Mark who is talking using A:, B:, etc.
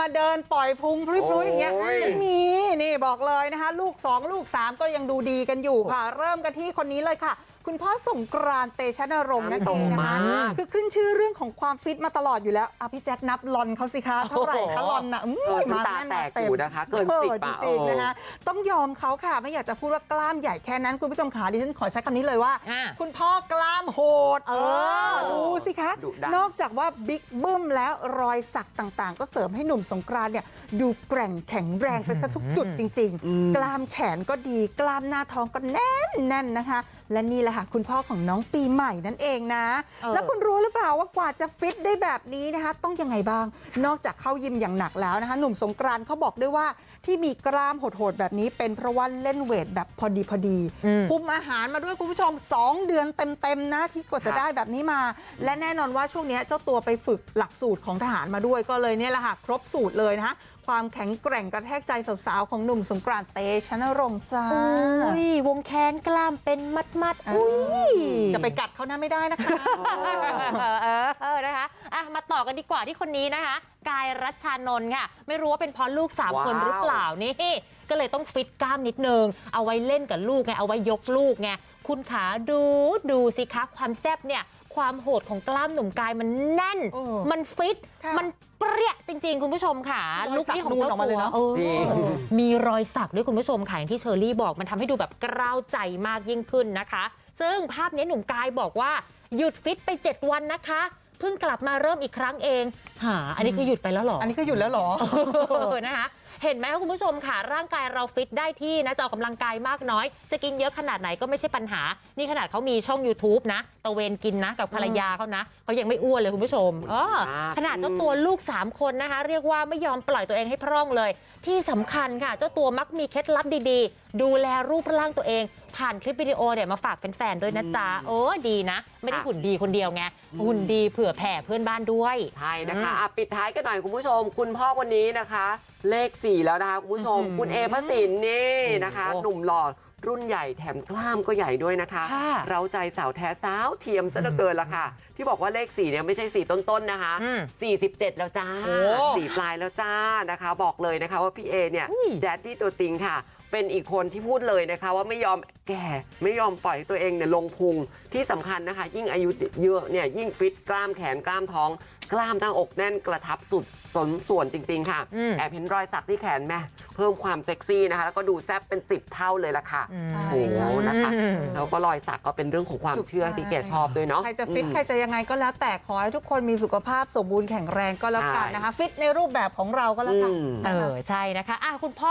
A: มาเดินปล่อยพุงพลุยๆอย่างเงี้ย
B: โอ้ย
A: ไม่มีนี่บอกเลยนะคะ ลูก2ลูก3ก็ยังดูดีกันอยู่ค่ะ เริ่มกันที่คนนี้เลยค่ะ คุณพ่อสงกรานต์เตชะนรงค์นั่นเองนะคะ
B: มาก
A: คือขึ้นชื่อเรื่องของความฟิตมาตลอดอยู่แล้วอะพี่แจ็คนับลอนเขาสิคะเท่าไหร่คะลอนนะอืม
B: เออ
A: มา
B: น้ำตา
A: แน่น
B: แต
A: มากเต็ม
B: อยู่นะคะเกิน
A: ออ
B: สิบอะ
A: จริงๆ
B: เออ
A: นะคะต้องยอมเขาค่ะไม่อยากจะพูดว่ากล้ามใหญ่แค่นั้นคุณผู้ชมขาดิฉันขอใช้คำนี้เลยว่า
C: อะ
A: คุณพ่อกล้ามโหด
C: เออ
A: ดูสิคะ
B: ดุดัน
A: นอกจากว่าบิ๊กบึ้มแล้วรอยสักต่างๆ ก็เสริมให้หนุ่มสงกรานต์เนี่ยดูแกร่งแข็งแรงไปซะทุกจุดจริง ๆ กล้ามแขนก็ดีกล้ามหน้าท้องก็แน่นแน่นนะคะ และนี่แหละค่ะคุณพ่อของน้องปีใหม่นั่นเองนะ
C: เออ
A: แล้วคุณรู้หรือเปล่าว่ากว่าจะฟิตได้แบบนี้นะคะ ต้องยังไงบ้าง นอกจากเข้ายิมอย่างหนักแล้วนะคะ หนุ่มสงกรานต์เขาบอกด้วยว่าที่มีกล้ามโหดๆแบบนี้เป็นเพราะว่าเล่นเวทแบบพอดีพอดี
C: อืม
A: คุมอาหารมาด้วยคุณผู้ชม 2 เดือนเต็มๆนะที่กว่าจะได้แบบนี้มา และแน่นอนว่าช่วงนี้เจ้าตัวไปฝึกหลักสูตรของทหารมาด้วยก็เลยเนี่ยแหละค่ะครบสูตรเลยนะ คะความแข็งแกร่งกระแทกใจสาวๆของหนุ่มสงกรานต์เตชะนรงค์จ้า
C: อุ้ยวงแขนกล้ามเป็นมัดมัดๆอุ้ย
A: จะไปกัดเขานะไม่ได้นะคะ
C: เออเออเออนะคะอะมาต่อกันดีกว่าที่คนนี้นะคะ กายรัชชานนท์ค่ะ ไม่รู้ว่าเป็นเพราะลูก3คน
B: ว้าว
C: หรือเปล่านี่ ก็เลยต้องฟิตกล้ามนิดนึง เอาไว้เล่นกับลูกไง เอาไว้ยกลูกไง คุณขาดูดูสิคะความแซ่บเนี่ย ความโหดของกล้ามหนุ่มกายมันแน่น
A: เออ
C: มันฟิต
A: ค่ะ
C: มันเปรี้ยจริง ๆ คุณผู้ชมค่ะ
A: รอย
C: ลุค
A: สัก
C: นี้ของ
A: นูน
C: เจ้า
A: ออกมาเลย
C: ตัว
A: เนอะ
C: เออ
B: จริง
C: มีรอยสักด้วยคุณผู้ชมค่ะอย่างที่เชอรี่บอกมันทำให้ดูแบบกล้าวใจมากยิ่งขึ้นนะคะ ซึ่งภาพนี้หนุ่มกายบอกว่าหยุดฟิตไป 7 วันนะคะเพิ่งกลับมาเริ่มอีกครั้งเองหาอันนี้คือหยุดไปแล้วเหรอ
A: อันนี้ก็หยุดแล้วเหรอ
C: เออนะคะ เห็นไหมคะคุณผู้ชมค่ะ ร่างกายเราฟิตได้ที่นะจะออกกำลังกายมากน้อย จะกินเยอะขนาดไหนก็ไม่ใช่ปัญหา นี่ขนาดเขามีช่อง YouTube นะตะเวนกินนะกับภรรยาเขานะเขายังไม่อ้วนเลยคุณผู้ชมเออ
B: ครับ
C: ขนาดเจ้าตัวลูก 3 คนนะคะ เรียกว่าไม่ยอมปล่อยตัวเองให้พร่องเลย ที่สำคัญค่ะ เจ้าตัวมักมีเคล็ดลับดีๆ ดูแลรูปร่างตัวเอง ผ่านคลิปวิดีโอเนี่ยมาฝากแฟนๆด้วยนะจ๊ะโอ้ดีนะ ไม่ได้หุ่นดีคนเดียวไงหุ่นดีเผื่อแผ่เพื่อนบ้านด้วย
B: ใช่นะคะอะปิดท้ายกันหน่อยคุณผู้ชม คุณพ่อคนนี้นะคะ เลข4แล้วนะคะคุณผู้ชม
C: อื้อหือ
B: คุณเอพระสินนี่นะคะ
C: โอ้โห
B: หนุ่มหล่อรุ่นใหญ่แถมกล้ามก็ใหญ่ด้วยนะคะ
C: ค่ะ
B: เราใจสาวแท้สาวเทียมซะเหลือเกินละค่ะ ที่บอกว่าเลข4เนี่ยไม่ใช่4ต้นๆนะคะ
C: อืม
B: 47 แล้วจ้า
A: โอ้
B: สี่ปลายแล้วจ้านะคะ บอกเลยนะคะว่าพี่เอเนี่ย
C: อุ้ย
B: แดดดี้ตัวจริงค่ะ เป็นอีกคนที่พูดเลยนะคะว่าไม่ยอมแก่ไม่ยอมปล่อยให้ตัวเองเนี่ยลงพุงที่สำคัญนะคะยิ่งอายุเยอะเนี่ยยิ่งฟิตกล้ามแขนกล้ามท้องกล้ามตั้งอกแน่นกระชับสุดสนส่วนจริง ๆ ค่ะ
C: อืม
B: แอบเห็นรอยสักที่แขนแม่เพิ่มความเซ็กซี่นะคะ แล้วก็ดูแซ่บเป็น10เท่าเลยล่ะค่ะ
C: อืม
A: ใช่
B: โอ้โหนะคะ
C: อืม
B: แล้วก็รอยสักก็เป็นเรื่องของความเชื่อที่แกชอบด้วยเนาะ
A: ใครจะฟิต
B: อืม
A: ใครจะยังไงก็แล้วแต่ขอให้ทุกคนมีสุขภาพสมบูรณ์แข็งแรงก็แล้วกัน
B: ใช่
A: นะคะ ฟิตในรูปแบบของเราก็แล้วกัน
B: อืม
C: เออใช่นะคะอะคุณพ่อ